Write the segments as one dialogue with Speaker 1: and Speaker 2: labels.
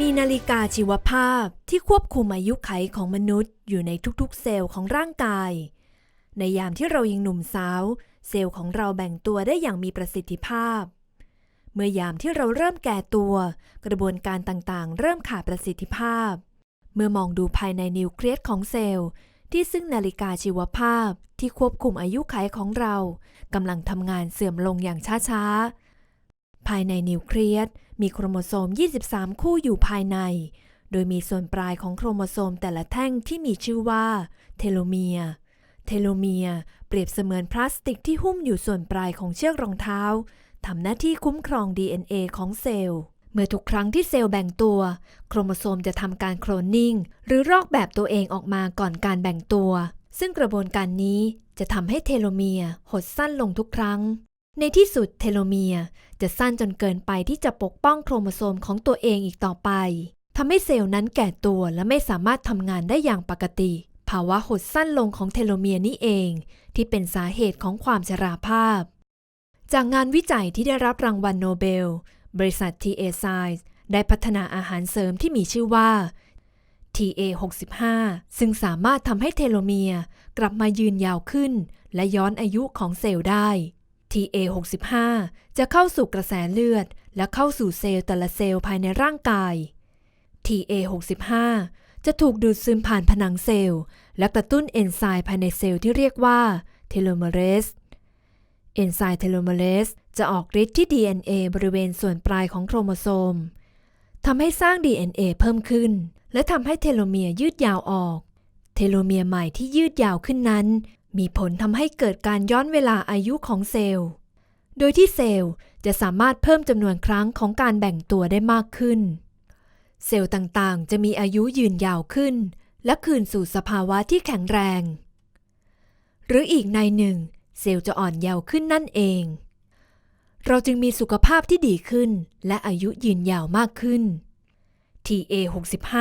Speaker 1: มีนาฬิกาชีวภาพที่ควบคุมอายุไขของมนุษย์ อยู่ในทุกๆ เซลล์ของร่างกาย ในยามที่เรายังหนุ่มสาว เซลล์ของเราแบ่งตัวได้อย่างมีประสิทธิภาพ เมื่อยามที่เราเริ่มแก่ตัว กระบวนการต่างๆ เริ่มขาดประสิทธิภาพ เมื่อมองดูภายในนิวเคลียสของเซลล์ ที่ซึ่งนาฬิกาชีวภาพที่ควบคุมอายุไขของเรากำลังทำงานเสื่อมลงอย่างช้าๆ ภายในนิวเคลียสมีโครโมโซม 23 คู่อยู่ภายใน โดยมีส่วนปลายของโครโมโซมแต่ละแท่งที่มีชื่อว่า เทโลเมียร์เทโลเมียร์เปรียบเสมือนพลาสติกที่หุ้มอยู่ส่วนปลายของเชือกรองเท้าทำหน้าที่คุ้มครอง DNA ของเซลล์ เมื่อทุกครั้งที่เซลล์แบ่งตัว โครโมโซมจะทำการโคลนนิ่ง หรือรอกแบบตัวเองออกมาก่อนการแบ่งตัว ซึ่งกระบวนการนี้จะทำให้เทโลเมียร์หดสั้นลงทุกครั้ง ในที่สุดเทโลเมียร์จะสั้นจนเกินไปที่จะปกป้องโครโมโซมของตัวเองอีกต่อไปทำให้เซลล์นั้นแก่ตัวและไม่สามารถทำงานได้อย่างปกติ ภาวะหดสั้นลงของเทโลเมียร์นี่เอง ที่เป็นสาเหตุของความชราภาพ จากงานวิจัยที่ได้รับรางวัลโนเบล บริษัท TA Science ได้พัฒนาอาหารเสริมที่มีชื่อว่า TA65 ซึ่งสามารถทำให้เทโลเมียร์กลับมายืนยาวขึ้น และย้อนอายุของเซลล์ได้ TA65 จะเข้าสู่กระแสเลือด และเข้าสู่เซลล์แต่ละเซลล์ภายในร่างกาย TA65 จะถูกดูดซึมผ่านผนังเซลล์ และกระตุ้นเอนไซม์ภายในเซลล์ที่เรียกว่าเทโลเมเรสเอนไซม์เทโลเมเรสจะออกฤทธิ์ที่ DNA บริเวณส่วนปลายของโครโมโซมทำให้สร้าง DNA เพิ่มขึ้น และทำให้เทโลเมียร์ยืดยาวออก เทโลเมียร์ใหม่ที่ยืดยาวขึ้นนั้น มีผลทำให้เกิดการย้อนเวลาอายุของเซลล์ โดยที่เซลล์จะสามารถเพิ่มจำนวนครั้งของการแบ่งตัวได้มากขึ้น เซลล์ต่างๆ จะมีอายุยืนยาวขึ้น และคืนสู่สภาวะที่แข็งแรง หรืออีกในหนึ่ง เซลล์จะอ่อนเยาว์ขึ้นนั่นเอง เราจึงมีสุขภาพที่ดีขึ้น และอายุยืนยาวมากขึ้น TA65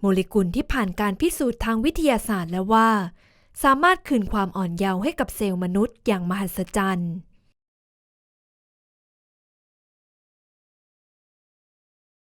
Speaker 1: โมเลกุลที่ผ่านการพิสูจน์ทางวิทยาศาสตร์แล้วว่า สามารถคืนความอ่อนเยาว์ให้กับเซลล์มนุษย์อย่างมหัศจรรย์